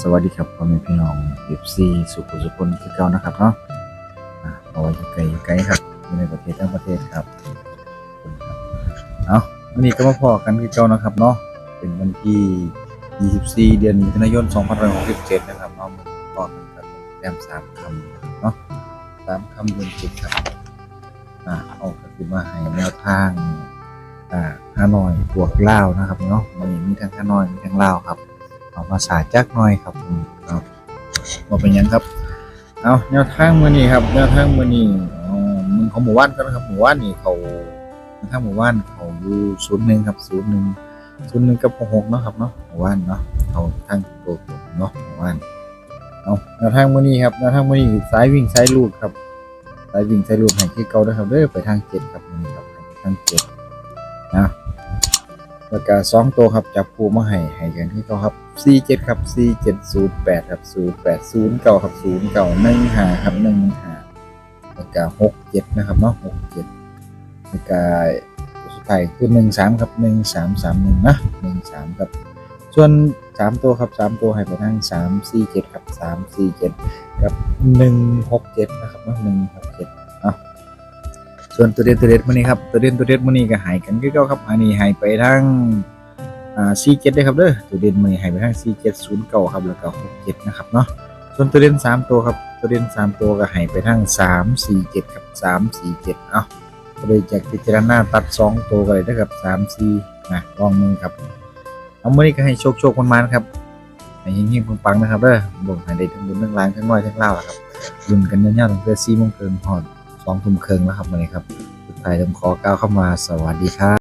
สวัสดีครับพ่อแม่พี่น้องเอฟซีสุขุสุคนคือเก่านะครับเนาะเอาไว้อยู่ไกลอยู่ไกลครับอยู่ในประเทศทั้งประเทศครับเอาวันนี้ก็มาพอกันคือเก่านะครับเนาะเป็นวันที่ 24 เดือนมิถุนายน 2567 นะครับเนาะมาพอกันครับแรมสามคำเนาะสามคำเดือนจ็ดครับอ่าเอาก็คือมาให้แนวทางอ่าฮานอยบวกลาวนะครับเนาะวันนี้มีทั้งฮานอยมีทั้งลาวครับ เอาภาษาจักหน่อยครับผมครับว่าเป็นหยังครับ เอาแนวทางมือนี้ครับแนวทางมือนี้อ๋อมึงของหมู่บ้านก็นะครับหมู่บ้านนี่เขาแนวทางหมู่บ้านเขาอยู่ศูนย์หนึ่งครับศูนย์หนึ่งศูนย์หนึ่งกับหกเนาะครับเนาะหมู่บ้านเนาะเขาทางโตตเนาะหมู่บ้านเอาแนวทางมือนี้ครับแนวทางมือนี้สายวิ่งสายลูดครับสายวิ่งสายลูดให้ที่เก่าด้วยครับเด้อไปทางเจ็ดครับมือนี้ครับไปทางเจ็ดนะแล้วก็สองตัวครับจับคู่มาให้ให้กันที่เขาครับ สี่เจ็ดครับสี่เจ็ดศูนย์แปดครับศูนย์แปดศูนย์เก้าครับศูนย์เก้าหนึ่งห้าครับหนึ่งห้าเล้ก็หกเจ็ดนะครับเนาะหกเจ็ดเล้ก็สุดท้ยคือหนึ่งสามครับหนึ่งสามสามหนึ่งนะหนึ่งสามครับ ส่วนสามตัวครับสามตัวให้ไปทั้งสามสี่เจ็ดครับสามสี่เจ็ดครับหนึ่งหกเจ็ดนะครับเนาะหนึ่งหกเจ็ดเนาะส่วนตัวเด็ดตัวเด็ดมื่อนี้ครับตัวเด็ดตัวเด็ดมื่อนี้ก็หายกันคือเก้าครับอันนี้หายไปทั้ง อ่า47ได้ครับเด้อตัวเด่นมือนี้ใหายไปทั้ง4709ครับแล้วก็67นะครับเนาะส่วนตัวเด่น3ตัวครับตัวเด่น3ตัวก็ใหายไปทั้ง347ครับ347เอ้าก็เลยจากพิจารณาตัด2ตัวก็เลยนะครับ3 4นะลองมือครับเอาเมื้อนี้ก็ให้โชคโชคๆมันครับให้เฮงๆปังๆนะครับเด้อบ่ให้ได้ทั้งบุญทั้งล้างทั้งน้อยทั้งล่าวล่ะครับลุ้นกันยาวๆตั้งแต่4โมงครึ่งฮอดสองทุ่มครึ่งแล้วครับวันนี้ครับสุดท้ายต้องขอกล่าวเข้ามาสวัสดีครับ